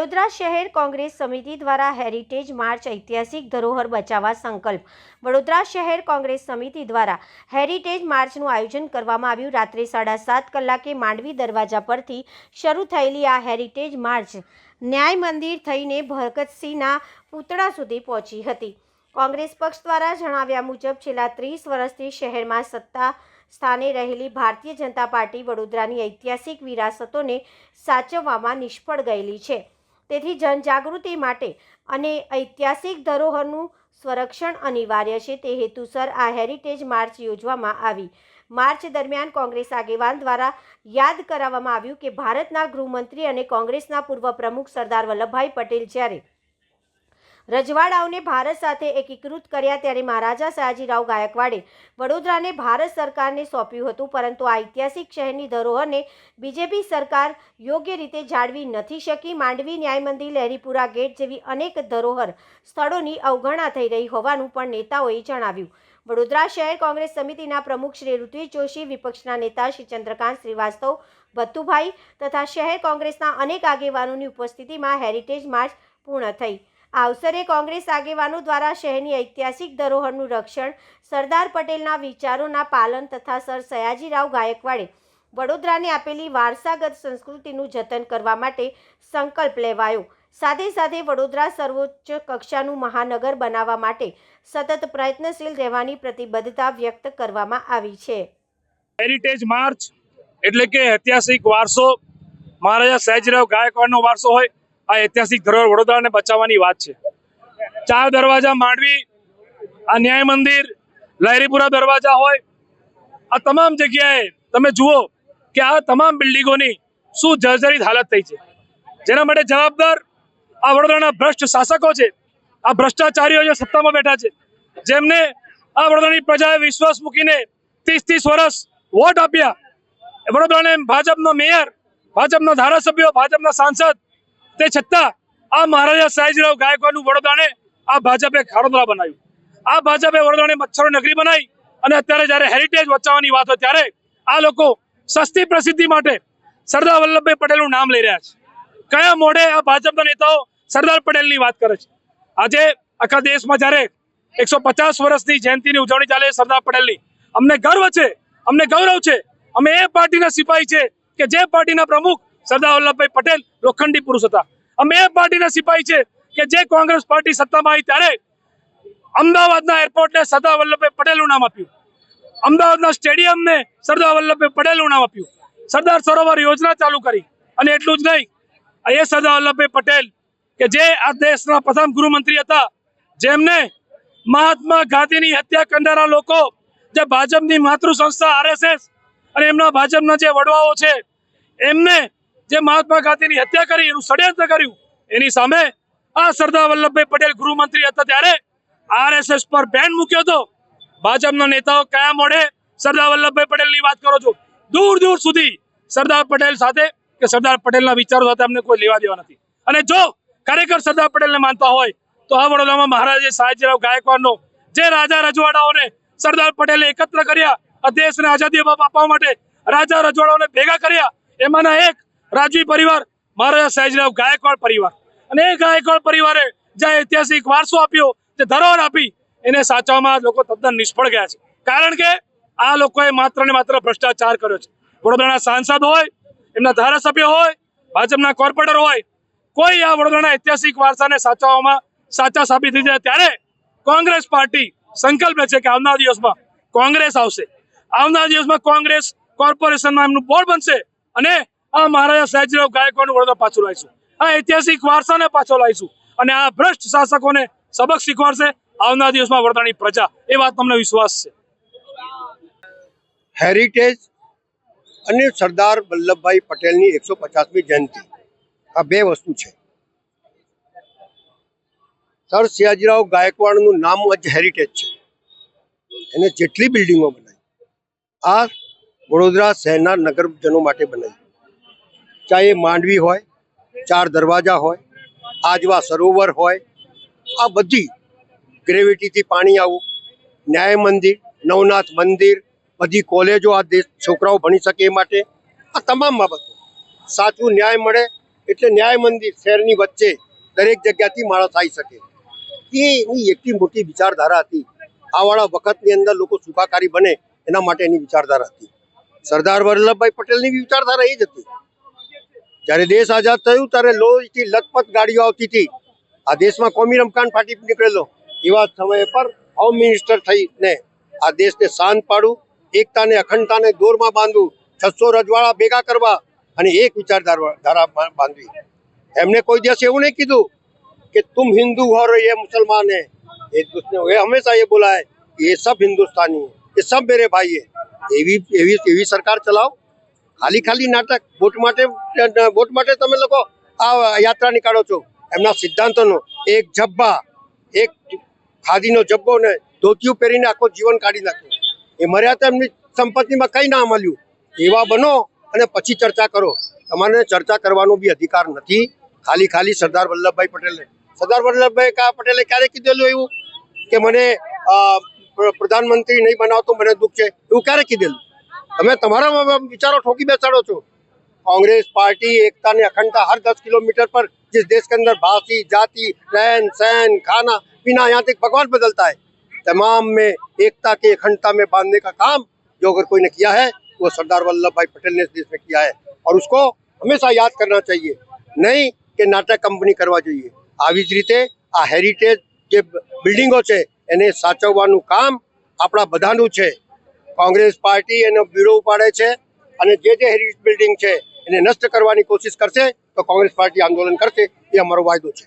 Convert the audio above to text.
વડોદરા શહેર કોંગ્રેસ સમિતિ દ્વારા હેરિટેજ માર્ચ ઐતિહાસિક ધરોહર બચાવવા સંકલ્પ. વડોદરા શહેર કોંગ્રેસ સમિતિ દ્વારા હેરિટેજ માર્ચનું આયોજન કરવામાં આવ્યું. રાત્રે સાડા સાત કલાકે માંડવી દરવાજા પરથી શરૂ થયેલી આ હેરિટેજ માર્ચ ન્યાય મંદિર થઈને ભગતસિંહના પૂતળા સુધી પહોંચી હતી. કોંગ્રેસ પક્ષ દ્વારા જણાવ્યા મુજબ, છેલ્લા ત્રીસ વર્ષથી શહેરમાં સત્તા સ્થાને રહેલી ભારતીય જનતા પાર્ટી વડોદરાની ઐતિહાસિક વિરાસતોને સાચવવામાં નિષ્ફળ ગયેલી છે. તેથી જનજાગૃતિ માટે અને ઐતિહાસિક ધરોહરનું સંરક્ષણ અનિવાર્ય છે. તે હેતુસર આ હેરિટેજ માર્ચ યોજવામાં આવી. માર્ચ દરમિયાન કોંગ્રેસ આગેવાન દ્વારા યાદ કરાવવામાં આવ્યું કે ભારતના ગૃહમંત્રી અને કોંગ્રેસના પૂર્વ પ્રમુખ સરદાર વલ્લભભાઈ પટેલ જ્યારે રજવાડાઓને ભારત સાથે એકીકૃત કર્યા ત્યારે મહારાજા સયાજીરાવ ગાયકવાડે વડોદરાને ભારત સરકારને સોંપ્યું હતું, પરંતુ આ ઐતિહાસિક શહેરની ધરોહરને બીજેપી સરકાર યોગ્ય રીતે જાળવી નથી શકી. માંડવી ન્યાય મંદિર લહેરીપુરા ગેટ જેવી અનેક ધરોહર સ્થળોની અવગણના થઈ રહી હોવાનું પણ નેતાઓએ જણાવ્યું. વડોદરા શહેર કોંગ્રેસ સમિતિના પ્રમુખ શ્રી ઋત્વિજ જોશી, વિપક્ષના નેતા શ્રી ચંદ્રકાંત શ્રીવાસ્તવ ભત્તુભાઈ તથા શહેર કોંગ્રેસના અનેક આગેવાનોની ઉપસ્થિતિમાં હેરિટેજ માર્ચ પૂર્ણ થઈ. આ અવસરે કોંગ્રેસ આગેવાનો દ્વારા શહેરની ઐતિહાસિક ધરોહરનું રક્ષણ, સરદાર પટેલના વિચારોના પાલન તથા સર સયાજીરાવ ગાયકવાડે વડોદરાને આપેલી વારસાગત સંસ્કૃતિનું જતન કરવા માટે સંકલ્પ લેવાયો. સાથે સાથે વડોદરા સર્વોચ્ચ કક્ષાનું મહાનગર બનાવવા માટે સતત પ્રયત્નશીલ રહેવાની પ્રતિબદ્ધતા વ્યક્ત કરવામાં આવી છે. હેરિટેજ માર્ચ એટલે કે ઐતિહાસિક વારસો. મહારાજા સયાજીરાવ ગાયકવાડનો વારસો હોય. આ ઐતિહાસિક ધરોહર વડોદરાને બચાવવાની વાત છે. ચાર દરવાજા માંડવી, આ ન્યાય મંદિર, લહેરીપુરા દરવાજા હોય, આ તમામ જગ્યાએ તમે જુઓ કે આ તમામ બિલ્ડિંગોની શું જર્જરિત હાલત થઈ છે. જેના માટે જવાબદાર આ વડોદરાના ભ્રષ્ટ શાસકો છે. આ ભ્રષ્ટાચારીઓ જે સત્તામાં બેઠા છે. જેમને આ વડોદરાની પ્રજાએ વિશ્વાસ મૂકીને ત્રીસ ત્રીસ વર્ષ વોટ આપ્યા. વડોદરાને ભાજપનો મેયર, ભાજપના ધારાસભ્યો, ભાજપના સાંસદ તે છતાં આ મહારાજા સયાજીરાવ ગાયકવાડનું વડોદરાને આ ભાજપે ખાડોદરા બનાવ્યું. આ ભાજપે વડોદરાને મચ્છરો નગરી બનાવી અને અત્યારે જ્યારે હેરિટેજ બચાવવાની વાત હોય ત્યારે આ લોકો સસ્તી પ્રસિદ્ધિ માટે સરદાર વલ્લભભાઈ પટેલનું નામ લઈ રહ્યા છે. કયા મોઢે આ ભાજપના નેતાઓ સરદાર પટેલની વાત કરે છે? આજે આખા દેશમાં જ્યારે એકસો પચાસ વર્ષની જયંતિની ઉજવણી ચાલે સરદાર પટેલની, અમને ગર્વ છે, અમને ગૌરવ છે. અમે એ પાર્ટીના સિપાહી છે કે જે પાર્ટીના પ્રમુખ સરદાર વલ્લભભાઈ પટેલ લોખંડી પુરુષ હતા. અમે એ પાર્ટીના સિપાહી છે કે જે કોંગ્રેસ પાર્ટી સત્તામાં આવી ત્યારે અમદાવાદના એરપોર્ટને સરદાર વલ્લભભાઈ પટેલનું નામ આપ્યું. અમદાવાદના સ્ટેડિયમને સરદાર વલ્લભભાઈ પટેલનું નામ આપ્યું. સરદાર સરોવર યોજના ચાલુ કરી. અને એટલું જ નહીં એ સરદાર વલ્લભભાઈ પટેલ કે જે આ દેશના પ્રથમ ગૃહમંત્રી હતા, જેમને મહાત્મા ગાંધીની હત્યા કરનારા લોકો જે ભાજપની માતૃ સંસ્થા આરએસએસ અને એમના ભાજપના જે વડવાઓ છે, એમને જે મહાત્મા ગાંધીની હત્યા કરી, એનું ષડયંત્ર કર્યું, એની સામે આ સરદાર વલ્લભભાઈ પટેલ ગૃહમંત્રી હતા ત્યારે આરએસએસ પર બેન મૂક્યો હતો. ભાજપના નેતાઓ કયા મોડે સરદાર વલ્લભભાઈ પટેલની વાત કરો છો. દૂર દૂર સુધી સરદાર પટેલ સાથે કે સરદાર પટેલના વિચારો સાથે અમને કોઈ લેવા દેવા નથી. અને જો ખરેખર સરદાર પટેલને માનતા હોય, તો આ વડોદરામાં મહારાજે સયાજીરાવ ગાયકવાડનો જે રાજા રજવાડાઓને સરદાર પટેલે એકત્ર કર્યા, આ દેશને આઝાદી આપવા માટે રાજા રજવાડાઓને ભેગા કર્યા, એમાંના એક રાજવી પરિવાર મહારાજા સયાજીરાવ ગાયકવાડ પરિવાર. અને એ ગાયકવાડ પરિવારે જે ઐતિહાસિક વારસો આપ્યો, જે ધરોહર આપી, એને સાચવવામાં લોકો તદ્દન નિષ્ફળ ગયા છે. કારણ કે આ લોકોએ માત્ર ને માત્ર ભ્રષ્ટાચાર કર્યો છે. વડોદરાના સાંસદ હોય, એમના ધારાસભ્ય હોય, ભાજપના કોર્પોરેટર હોય, કોઈ આ વડોદરાના ઐતિહાસિક વારસાને સાચવવામાં સાચા સાબિત થઈ જાય ત્યારે કોંગ્રેસ પાર્ટી સંકલ્પ છે કે આવનાર દિવસમાં કોંગ્રેસ આવશે. આવનાર દિવસમાં કોંગ્રેસ કોર્પોરેશનમાં એમનું બોર્ડ બનશે અને આ મહારાજા સયાજીરાવ ગાયકવાડનું વડોદરા પાછું લાવીશું. આ ઐતિહાસિક વારસાને પાછો લાવીશું. અને આ ભ્રષ્ટ શાસકોને સબક શીખવાડશે આવનારા દિવસમાં વડોદરાની પ્રજા. એ વાત તમને વિશ્વાસ છે. હેરિટેજ અને સરદાર વલ્લભભાઈ પટેલની એકસો પચાસમી જયંતિ. આ બે વસ્તુ છે. સર સયાજીરાવ ગાયકવાડનું નામ જ હેરિટેજ છે. એને જેટલી બિલ્ડિંગો બનાવી, આ વડોદરા શહેરના નગરજનો માટે બનાવી. ચાહે માંડવી હોય, ચાર દરવાજા હોય, આજવા સરોવર હોય, આ બધી ગ્રેવિટીથી પાણી આવું. ન્યાય મંદિર, નવનાથ મંદિર, બધી કોલેજો આ દેશ, છોકરાઓ ભણી શકે એ માટે. આ તમામ બાબતો. સાચું ન્યાય મળે એટલે ન્યાય મંદિર શહેરની વચ્ચે દરેક જગ્યાથી માણસ આવી શકે. એની એટલી મોટી વિચારધારા હતી. આવાળા વખતની અંદર લોકો સુખાકારી બને એના માટે એની વિચારધારા હતી. સરદાર વલ્લભભાઈ પટેલની વિચારધારા એ જ હતી. જ્યારે દેશ આઝાદ થયું ત્યારે લોહીથી લથપથ ગાડીઓ આવતી હતી. આ દેશમાં કોમી રમકાન ફાટી નીકળેલો. એવા સમય પર હોમ મિનિસ્ટર થઈને આ દેશને શાંત પાડવું એકતાને, અખંડતાને દોરમાં બાંધવું છસો રજવાડા ભેગા કરવા અને એક વિચારધારા બાંધવી. એમને કોઈ દિવસ એવું નહીં કીધું કે તુમ હિન્દુ હો રહી એ મુસલમાન હે. એક દૂસરે હંમેશા એ બોલાય એ સબ હિન્દુસ્તાની એ સબ મેરે ભાઈ હે. એવી એવી એવી સરકાર ચલાવ. ખાલી ખાલી નાટક. વોટ માટે વોટ માટે તમે લોકો આ યાત્રા નીકાળો છો. એમના સિદ્ધાંતોનો એક જબ્બા, એક ખાદીનો જબ્બો ને ધોતિયું પહેરીને આખો જીવન કાઢી નાખ્યું. એ મર્યા તો એમની સંપત્તિમાં કંઈ ના મળ્યું. એવા બનો અને પછી ચર્ચા કરો. તમારે ચર્ચા કરવાનો બી અધિકાર નથી. ખાલી ખાલી સરદાર વલ્લભભાઈ પટેલે. સરદાર વલ્લભભાઈ કા પટેલે ક્યારે કીધેલું એવું? કે મને પ્રધાનમંત્રી નહીં બનાવતો મને દુઃખ છે. એવું ક્યારે કીધેલું? તમે તમારા વિચારો ઠોકી બેસાડો છો कांग्रेस पार्टी एकता ने अखंडता हर दस किलोमीटर पर जिस देश के अंदर भाषी जाति रहन सहन खाना पीना यहाँ तक भगवान बदलता है तमाम में एकता के अखंडता में बांधने का काम जो अगर कोई ने किया है वो सरदार वल्लभ भाई पटेल ने इस देश में किया है और उसको हमेशा याद करना चाहिए નહીં કે નાટક કંપની કરવા જોઈએ આવી જ રીતે આ હેરિટેજ જે બિલ્ડિંગો છે એને સાચવવાનું કામ આપણા બધાનું છે કોંગ્રેસ પાર્ટી એનો બ્યુરો ઉપાડે છે અને જે જે હેરિટેજ બિલ્ડિંગ છે એને નષ્ટ કરવાની કોશિશ કરશે તો કોંગ્રેસ પાર્ટી આંદોલન કરશે એ અમારો વાયદો છે.